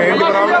ఏంటి ప్రాబ్లం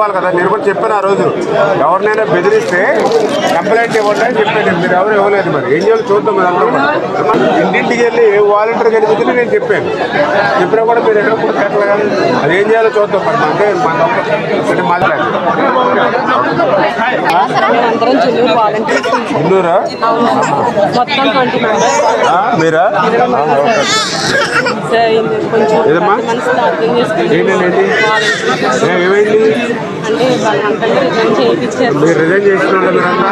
ఇవ్వాలి కదా నేను కూడా చెప్పాను ఆ రోజు. ఎవరినైనా బెదిరిస్తే కంప్లైంట్ ఇవ్వండి అని చెప్పాను మీరు ఎవరు ఇవ్వలేదు మరి. ఏం చేయాలి చూద్దాం మరి అందరం కూడా. అమ్మా, ఇంటింటికి వెళ్ళి ఏ వాలంటీర్ కనిపించింది నేను చెప్పాను. చెప్పినా కూడా మీరు ఎక్కడ కూడా పెట్టలేదు కదా అది ఏం చేయాలో చూద్దాం మరి. అంటే మన అంటే మాట్లాడాలి మీరా? ఏదమ్మా? ఏంటండి ఏమైంది అంటే బలవంతంగా రిజైన్ చేయించారు మీరు రిజైన్ మీరంతా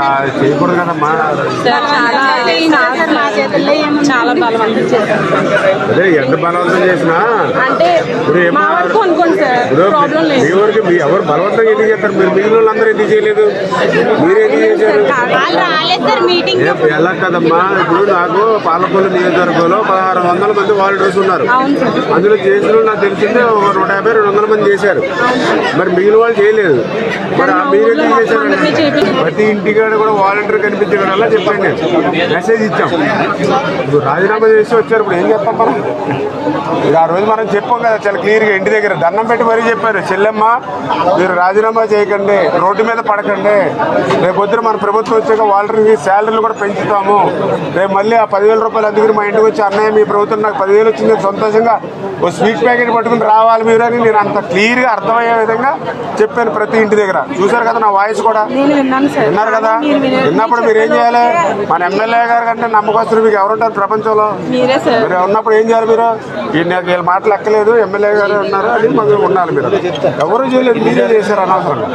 ఆ చేయకూడదు కదమ్మా సార్ చాలా చాలా బలవంతం చేశారు అదే ఎంత బలవంతం చేసినా అంటే ఇప్పుడు ఏమో- మా వరకు అనుకోండి సార్ ఇప్పుడు ప్రాబ్లం మీ లేదు వరకు మీ ఎవరు బలవంతంగా ఎందుకు చేస్తారు? మీరు మిగిలిన వాళ్ళందరూ ఎందుకు చేయలేదు? మీరు ఎందుకు చేశారు? ఎలా కదమ్మా? ఇప్పుడు నాకు పాలకొల్లు నియోజకవర్గంలో పదహారు వందల మంది వాలంటీర్స్ ఉన్నారు. అందులో చేసిన నాకు తెలిసిందే ఒక నూట యాభై రెండు వందల మంది చేశారు. మరి మిగిలిన వాళ్ళు చేయలేదు. మరి ఆ మీరు ఎందుకు అందరినీ చేశారు. ప్రతి ఇంటికాడ కూడా వాలంటీర్ కనిపించగల చెప్పాను నేను. మెసేజ్ ఇచ్చాం. ఇప్పుడు రాజీనామా చేసి వచ్చారు ఇప్పుడు ఏం చెప్తాం మనం? ఇది ఆ రోజు మనం చెప్పాం కదా చాలా క్లియర్గా ఇంటి దగ్గర దండం పెట్టి మరీ చెప్పారు. చెల్లెమ్మ మీరు రాజీనామా చేయకండి రోడ్డు మీద పడకండి. రేపు పొద్దున మన ప్రభుత్వం వచ్చాక వాలంటీర్కి శాలరీలు కూడా పెంచుతాము. రేపు మళ్ళీ ఆ పదివేల రూపాయలు అందుకని మా ఇంటికి వచ్చి అన్నయ్య మీ ప్రభుత్వం నాకు పదివేలు వచ్చింది సంతోషంగా ఓ స్వీట్ ప్యాకెట్ పట్టుకుని రావాలి మీరు అని నేను అంత క్లియర్గా అర్థమయ్యే విధంగా చెప్పాను ప్రతి ఇంటి దగ్గర. చూసారు కదా నా వాయిస్ కూడా? విన్నారు కదా. విన్నప్పుడు మీరు ఏం చేయాలి? మన ఎమ్మెల్యే గారు కంటే నమ్మకస్తులు మీకు ఎవరుంటారు ప్రపంచంలో? మీరే ఉన్నప్పుడు ఏం చేయాలి మీరు? నాకు వీళ్ళ మాటలు ఎక్కలేదు ఎమ్మెల్యే గారు ఉన్నారు అని మాకు ఉండాలి మీరు. ఎవరు చేయలేదు మీరే చేశారు అనవసరంగా.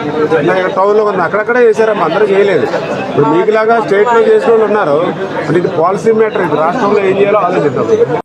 ఇక్కడ టౌన్లో ఉంది అక్కడక్కడే చేశారమ్మా అందరూ చేయలేదు. ఇప్పుడు మీకులాగా స్టేట్లో చేసిన వాళ్ళు ఉన్నారు. ఇది పాలసీ మ్యాటర్ ఇది రాష్ట్రంలో ఏం చేయాలో ఆలోచిద్దాం.